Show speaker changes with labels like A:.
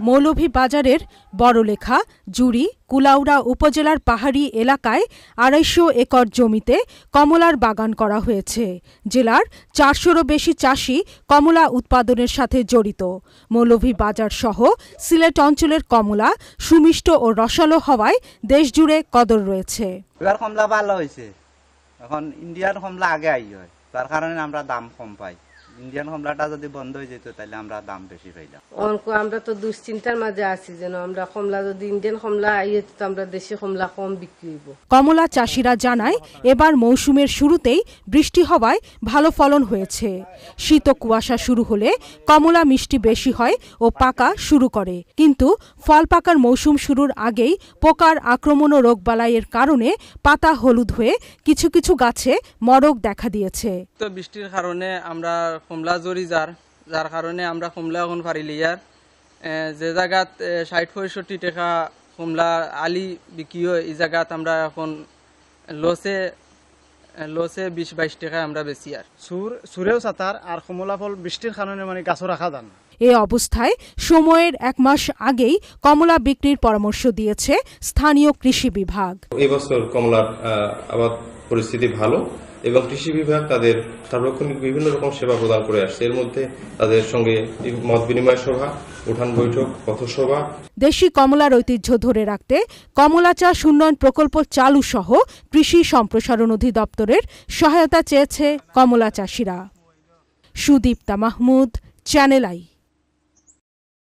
A: মৌলভীবাজারের বড়লেখা, জুড়ি, কুলাউড়া উপজেলার পাহাড়ি এলাকায় আড়াইশো একর জমিতে কমলার বাগান করা হয়েছে। জেলার চারশোরও বেশি চাষি কমলা উৎপাদনের সাথে জড়িত। মৌলভীবাজার সহ সিলেট অঞ্চলের কমলা সুমিষ্ট ও রসালো হওয়ায় দেশজুড়ে কদর রয়েছে।
B: কমলা ভালো হয়েছে। এখন ইন্ডিয়ান কমলা আগে আই হয়। তার কারণে আমরা দাম কম পাই। ইন্ডিয়ান কমলাটা যদি বন্ধ হয়ে যেত তাহলে আমরা দাম বেশি পাইলাম
C: আমরা তো দুশ্চিন্তার মাঝে আছি যেন আমরা কমলা যদি ইন্ডিয়ান কমলা আইয়ে তো আমরা দেশি কমলা কম বিক্রি হইব।
A: কমলা চাষিরা জানায় এবার মৌসুমের শুরুতেই বৃষ্টি হওয়ায় ভালো ফলন হয়েছে। শীত ও কুয়াশা শুরু হলে কমলা মিষ্টি বেশি হয় ও পাকা শুরু করে। কিন্তু ফল পাকার মৌসুম শুরুর আগেই পোকার আক্রমণ ও রোগবালাইয়ের কারণে পাতা হলুদ হয়ে কিছু কিছু গাছে মরক দেখা দিয়েছে।
D: তো বৃষ্টির কারণে আমরা কমলা জরি যার যার কারণে আমরা কমলা এখন পারিলি ইয়ার যে জায়গাত ষাট পঁয়ষট্টি টাকা কমলা আলি বিক্রি হয়, এই জায়গাত আমরা এখন লসে লসে বিশ বাইশ টাকা আমরা বেশি আর
E: সুর সুরেও সাঁতার আর কমলা ফল বৃষ্টির কারণে মানে গাছও রাখা যান
A: এ অবস্থায় সময়ের এক মাস আগেই কমলা বিক্রির পরামর্শ দিয়েছে স্থানীয় কৃষি বিভাগ।
F: এবছর কমলার আবাদ পরিস্থিতি ভালো এবং কৃষি বিভাগ তাদের সার্বক্ষণিক বিভিন্ন রকম সেবা প্রদান করে আসছে। এর মধ্যে তাদের সঙ্গে মত বিনিময় সভা উঠান বৈঠক পথসভা।
A: দেশি কমলার ঐতিহ্য ধরে রাখতে কমলা চাষ উন্নয়ন প্রকল্প চালু সহ কৃষি সম্প্রসারণ অধিদপ্তরের সহায়তা চেয়েছে কমলা চাষিরা। Sudipta Mahmud channel I.